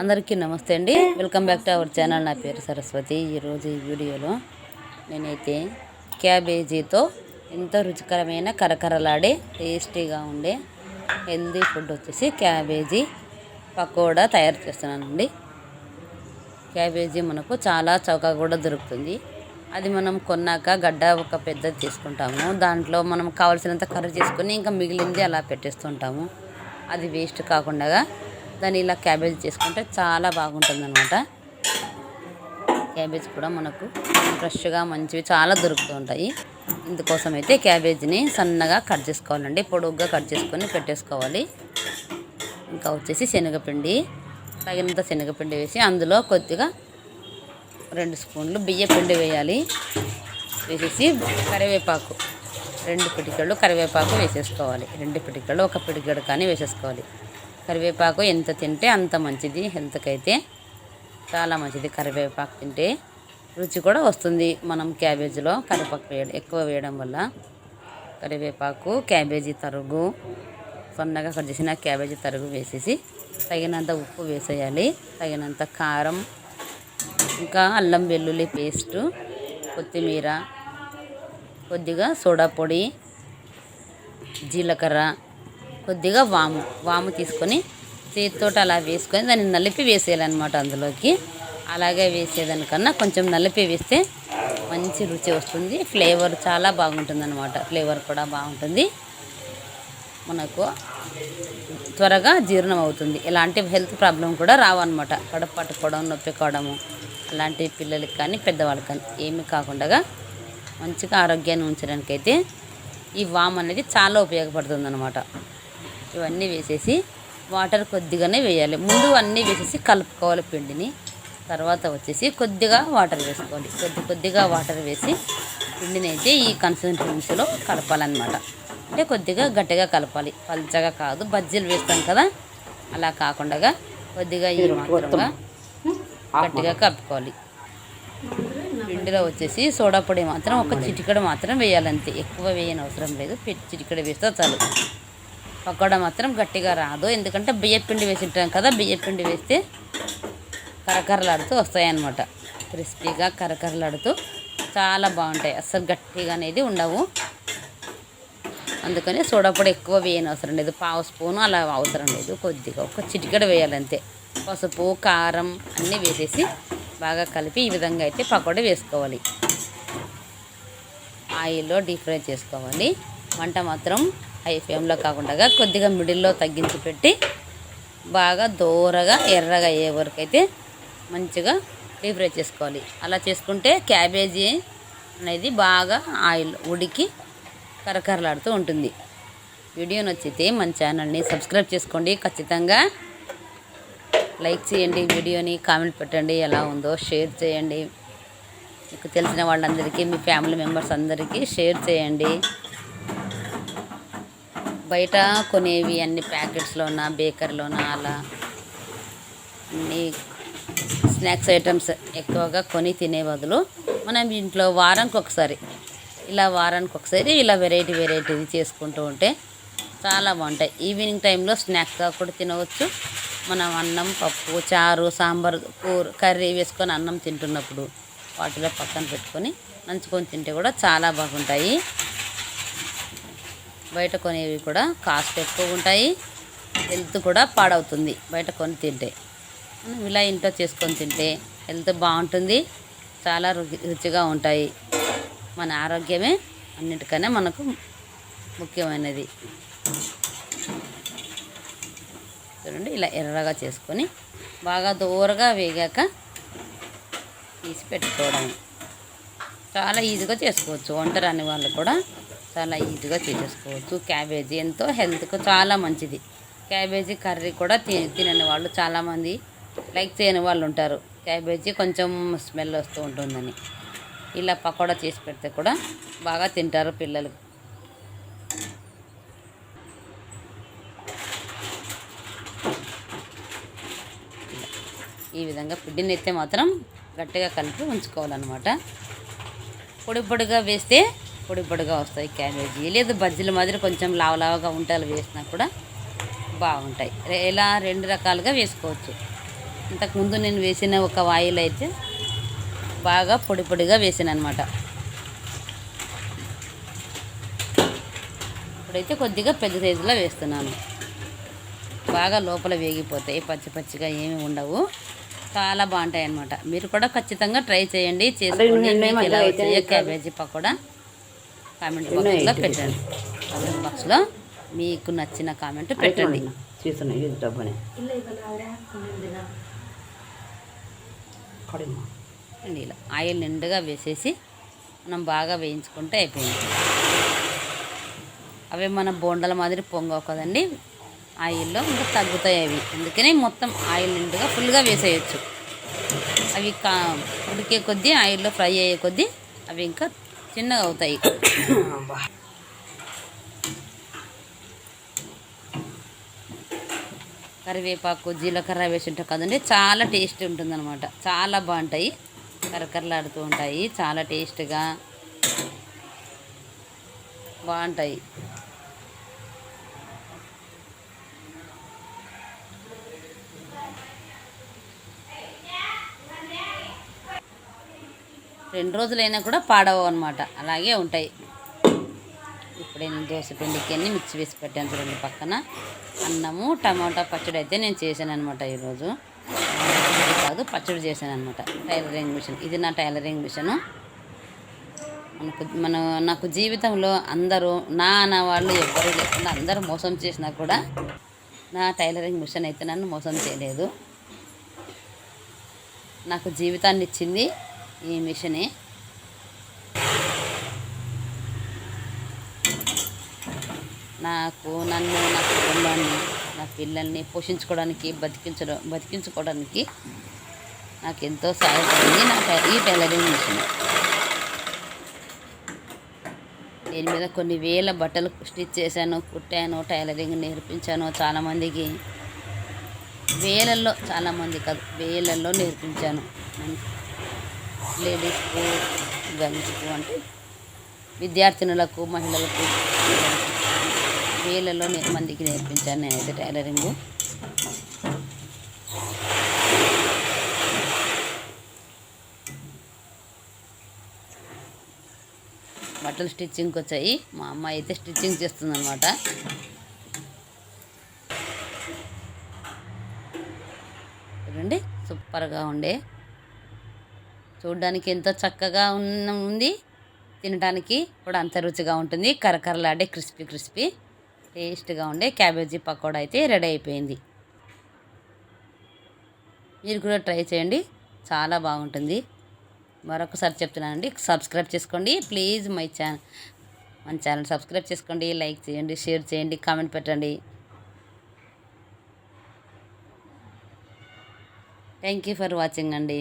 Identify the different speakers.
Speaker 1: అందరికీ నమస్తే అండి. Welcome back to our channel నా పేరు సరస్వతి. ఈరోజు ఈ వీడియోలో నేనైతే క్యాబేజీతో ఎంతో రుచికరమైన కరకరలాడే టేస్టీగా ఉండే హెల్దీ ఫుడ్ వచ్చేసి క్యాబేజీ పకోడా తయారు చేస్తున్నానండి. క్యాబేజీ మనకు చాలా చౌకగా కూడా దొరుకుతుంది. అది మనం కొన్నాక గడ్డ ఒక పెద్దది తీసుకుంటాము. దాంట్లో మనం కావాల్సినంత కర్రీ చేసుకొని ఇంకా మిగిలింది అలా పెట్టేస్తుంటాము. అది వేస్ట్ కాకుండా దాన్ని ఇలా క్యాబేజ్ చేసుకుంటే చాలా బాగుంటుంది అనమాట క్యాబేజ్ కూడా మనకు ఫ్రెష్గా మంచివి చాలా దొరుకుతూ ఉంటాయి. ఇందుకోసం అయితే క్యాబేజీని సన్నగా కట్ చేసుకోవాలండి. పొడుగ్గా కట్ చేసుకొని పెట్టేసుకోవాలి. ఇంకా వచ్చేసి శనగపిండి తగినంత శనగపిండి వేసి అందులో కొద్దిగా రెండు స్పూన్లు బియ్య పిండి వేయాలి. వేసేసి కరివేపాకు రెండు పిటికలు కరివేపాకు వేసేసుకోవాలి. రెండు పిటికలు ఒక పిటికడు కానీ వేసేసుకోవాలి. కరివేపాకు ఎంత తింటే అంత మంచిది హెల్త్కి అయితే చాలా మంచిది కరివేపాకు తింటే. రుచి కూడా వస్తుంది మనం క్యాబేజీలో. కరివేపాకు వేయడం ఎక్కువ వేయడం వల్ల కరివేపాకు క్యాబేజీ తరుగు సన్నగా కట్ చేసిన క్యాబేజీ తరుగు వేసేసి తగినంత ఉప్పు వేసేయాలి. తగినంత కారం ఇంకా అల్లం వెల్లుల్లి పేస్టు కొత్తిమీర కొద్దిగా సోడా పొడి జీలకర్ర కొద్దిగా వాము వాము తీసుకొని చేతితో అలా వేసుకొని దాన్ని నలిపి వేసేయాలన్నమాట అందులోకి. అలాగే వేసేదానికన్నా కొంచెం నలిపి వేస్తే మంచి రుచి వస్తుంది. ఫ్లేవర్ చాలా బాగుంటుంది అనమాట ఫ్లేవర్ కూడా బాగుంటుంది. మనకు త్వరగా జీర్ణం అవుతుంది. ఇలాంటి హెల్త్ ప్రాబ్లం కూడా రావన్నమాట. కడుపు పట్టుకోవడం నొప్పి కావడము అలాంటి పిల్లలకి కానీ పెద్దవాళ్ళకి కానీ ఏమి కాకుండా మంచిగా ఆరోగ్యాన్ని ఉంచడానికైతే ఈ వామ్ అనేది చాలా ఉపయోగపడుతుంది అనమాట ఇవన్నీ వేసేసి వాటర్ కొద్దిగానే వేయాలి. ముందు అన్నీ వేసేసి కలుపుకోవాలి పిండిని. తర్వాత వచ్చేసి కొద్దిగా వాటర్ వేసుకోవాలి కొద్ది కొద్దిగా వాటర్ వేసి పిండిని అయితే ఈ కన్సిస్టెన్సీలో కలపాలన్నమాట. అంటే కొద్దిగా గట్టిగా కలపాలి. పల్చగా కాదు. బజ్జీలు వేస్తాం కదా? అలా కాకుండా కొద్దిగా ఈ మాత్రంగా గట్టిగా కలుపుకోవాలి. పిండిలో వచ్చేసి సోడా పొడి మాత్రం ఒక చిటికెడు మాత్రం వేయాలంతే. ఎక్కువ వేయని అవసరం లేదు చిటికెడు వేస్తే చాలు. పకోడా మాత్రం గట్టిగా రాదు. ఎందుకంటే బియ్యపిండి వేసి ఉంటాం కదా బియ్యపిండి వేస్తే కరకరలాడుతూ వస్తాయన్నమాట. క్రిస్పీగా కరకరలాడుతూ చాలా బాగుంటాయి. అస్సలు గట్టిగా అనేది ఉండవు. అందుకని సోడా ఎక్కువ వేయని అవసరం లేదు పావు స్పూను అలా అవసరం లేదు. కొద్దిగా ఒక చిటికెడ వేయాలంతే. పసుపు కారం అన్నీ వేసేసి బాగా కలిపి ఈ విధంగా అయితే పకోడీ వేసుకోవాలి. ఆయిల్లో డీప్ ఫ్రై చేసుకోవాలి. వంట మాత్రం హై ఫేమ్లో కాకుండా కొద్దిగా మిడిల్లో తగ్గించి పెట్టి బాగా దూరగా ఎర్రగా అయ్యే వరకు అయితే మంచిగా డీప్ ఫ్రై చేసుకోవాలి. అలా చేసుకుంటే క్యాబేజీ అనేది బాగా ఆయిల్ ఉడికి కరకరలాడుతూ ఉంటుంది. వీడియో నచ్చితే మన ఛానల్ని సబ్స్క్రైబ్ చేసుకోండి. ఖచ్చితంగా లైక్ చేయండి వీడియోని కామెంట్ పెట్టండి ఎలా ఉందో షేర్ చేయండి. మీకు తెలిసిన వాళ్ళందరికీ మీ ఫ్యామిలీ మెంబర్స్ అందరికీ షేర్ చేయండి. బయట కొనేవి అన్ని ప్యాకెట్స్లోన బేకర్లోన అలా. అన్ని స్నాక్స్ ఐటమ్స్ ఎక్కువగా కొని తినే బదులు మనం ఇంట్లో వారానికి ఒకసారి ఇలా వారానికి ఒకసారి ఇలా వెరైటీ వెరైటీది చేసుకుంటూ ఉంటే చాలా బాగుంటాయి. ఈవినింగ్ టైంలో స్నాక్స్గా కూడా తినవచ్చు. మనం అన్నం పప్పు చారు సాంబార్ కూర కర్రీ వేసుకొని అన్నం తింటున్నప్పుడు వాటిలో పక్కన పెట్టుకొని నంచుకొని తింటే కూడా చాలా బాగుంటాయి. బయట కొనేవి కూడా కాస్ట్ ఎక్కువ ఉంటాయి. హెల్త్ కూడా పాడవుతుంది బయట కొని తింటే. మనం ఇలా ఇంట్లో చేసుకొని తింటే హెల్త్ బాగుంటుంది. చాలా రుచి రుచిగా ఉంటాయి. మన ఆరోగ్యమే అన్నిటికన్నా మనకు ముఖ్యమైనది. చూడండి ఇలా ఎర్రగా చేసుకొని బాగా దూరగా వేగాక తీసి పెట్టుకోవడం. చాలా ఈజీగా చేసుకోవచ్చు. వంట రాని వాళ్ళు కూడా చాలా ఈజీగా చేసేసుకోవచ్చు. క్యాబేజీ ఎంతో హెల్త్కు చాలా మంచిది. క్యాబేజీ కర్రీ కూడా తినని వాళ్ళు చాలామంది లైక్ చేయని వాళ్ళు ఉంటారు. క్యాబేజీ కొంచెం స్మెల్ వస్తూ ఉంటుందని. ఇలా పకోడా చేసి పెడితే కూడా బాగా తింటారు పిల్లలు. ఈ విధంగా పిండిని అయితే మాత్రం గట్టిగా కలిపి ఉంచుకోవాలన్నమాట. పొడి పొడిగా వేస్తే పొడి పొడిగా వస్తాయి క్యాబేజీ. లేదు బజ్జీల మాదిరి కొంచెం లావ లావగా ఉంటాలు వేసినా కూడా బాగుంటాయి. ఇలా రెండు రకాలుగా వేసుకోవచ్చు. ఇంతకుముందు నేను వేసిన ఒక ఆయిల్ అయితే బాగా పొడి పొడిగా వేసాను అనమాట ఇప్పుడైతే కొద్దిగా పెద్ద సైజులో వేస్తున్నాను. బాగా లోపల వేగిపోతాయి పచ్చి పచ్చిగా ఏమి ఉండవు. చాలా బాగుంటాయి అన్నమాట మీరు కూడా ఖచ్చితంగా ట్రై చేయండి చేసుకోండి. ఎలా వచ్చాయో క్యాబేజీ పకోడా. కామెంట్ బాక్స్లో పెట్టండి. కామెంట్ బాక్స్లో మీకు నచ్చిన కామెంట్ పెట్టండి.
Speaker 2: చేస్తున్నా ఇది డబ్బనే.
Speaker 1: అండి ఇలా ఆయిల్ నిండుగా వేసేసి మనం బాగా వేయించుకుంటే అయిపోయింది. అవి మన బోండల మాదిరి పొంగవు కదండి. ఆయిల్లో ఇంకా తగ్గుతాయి అవి. అందుకని మొత్తం ఆయిల్ నిండుగా ఫుల్గా వేసేయచ్చు. అవి కా ఉడికే కొద్దీ ఆయిల్లో ఫ్రై అయ్యే కొద్దీ అవి ఇంకా చిన్నగా అవుతాయి. కరివేపాకు జీలకర్ర వేసి ఉంటాం కదండి చాలా టేస్ట్ ఉంటుందన్నమాట. చాలా బాగుంటాయి. కరకరలాడుతూ ఉంటాయి. చాలా టేస్ట్గా బాగుంటాయి. రెండు రోజులైనా కూడా పాడవు అనమాట అలాగే ఉంటాయి. ఇప్పుడే నేను దోశ పిండికి అన్ని మిక్స్ వేసి పెట్టాను చూడండి పక్కన. అన్నము టమాటా పచ్చడి అయితే నేను చేశాను అనమాట ఈరోజు. కాదు పచ్చడి చేశాను అనమాట టైలరింగ్ మిషన్. ఇది నా టైలరింగ్ మిషను. మనకు మన నాకు జీవితంలో అందరూ నా అన్న వాళ్ళు ఎవ్వరూ లేకుండా అందరూ మోసం చేసినా కూడా నా టైలరింగ్ మిషన్ అయితే నన్ను మోసం చేయలేదు. నాకు జీవితాన్ని ఇచ్చింది ఈ మిషనే. నాకు నన్ను నా కుటుంబాన్ని నా పిల్లల్ని పోషించుకోవడానికి బతికించడం బతికించుకోవడానికి నాకు ఎంతో సహాయపడింది నా ఈ టైలరింగ్ మిషన్. దీని మీద కొన్ని వేల బట్టలు స్టిచ్ చేశాను కుట్టాను టైలరింగ్ నేర్పించాను చాలామందికి. వేలల్లో చాలామంది కాదు వేలల్లో నేర్పించాను. లేడీస్కు గర్ల్స్కు అంటే విద్యార్థినులకు మహిళలకు వేలలో మందికి నేర్పించాను నేనైతే టైలరింగు. బట్టలు స్టిచ్చింగ్కి వచ్చాయి మా అమ్మాయి అయితే స్టిచ్చింగ్ చేస్తుందన్నమాట. చూడండి సూపర్గా ఉండే. చూడడానికి ఎంతో చక్కగా ఉన్న ఉంది. తినడానికి కూడా అంత రుచిగా ఉంటుంది. కరకరలాడే క్రిస్పీ క్రిస్పీ టేస్ట్గా ఉండే క్యాబేజీ పకోడా అయితే రెడీ అయిపోయింది. మీరు కూడా ట్రై చేయండి. చాలా బాగుంటుంది. మరొకసారి చెప్తున్నానండి సబ్స్క్రైబ్ చేసుకోండి. ప్లీజ్ మై ఛానల్ మన ఛానల్ సబ్స్క్రైబ్ చేసుకోండి లైక్ చేయండి షేర్ చేయండి కామెంట్ పెట్టండి. థ్యాంక్ యూ ఫర్ వాచింగ్ అండి.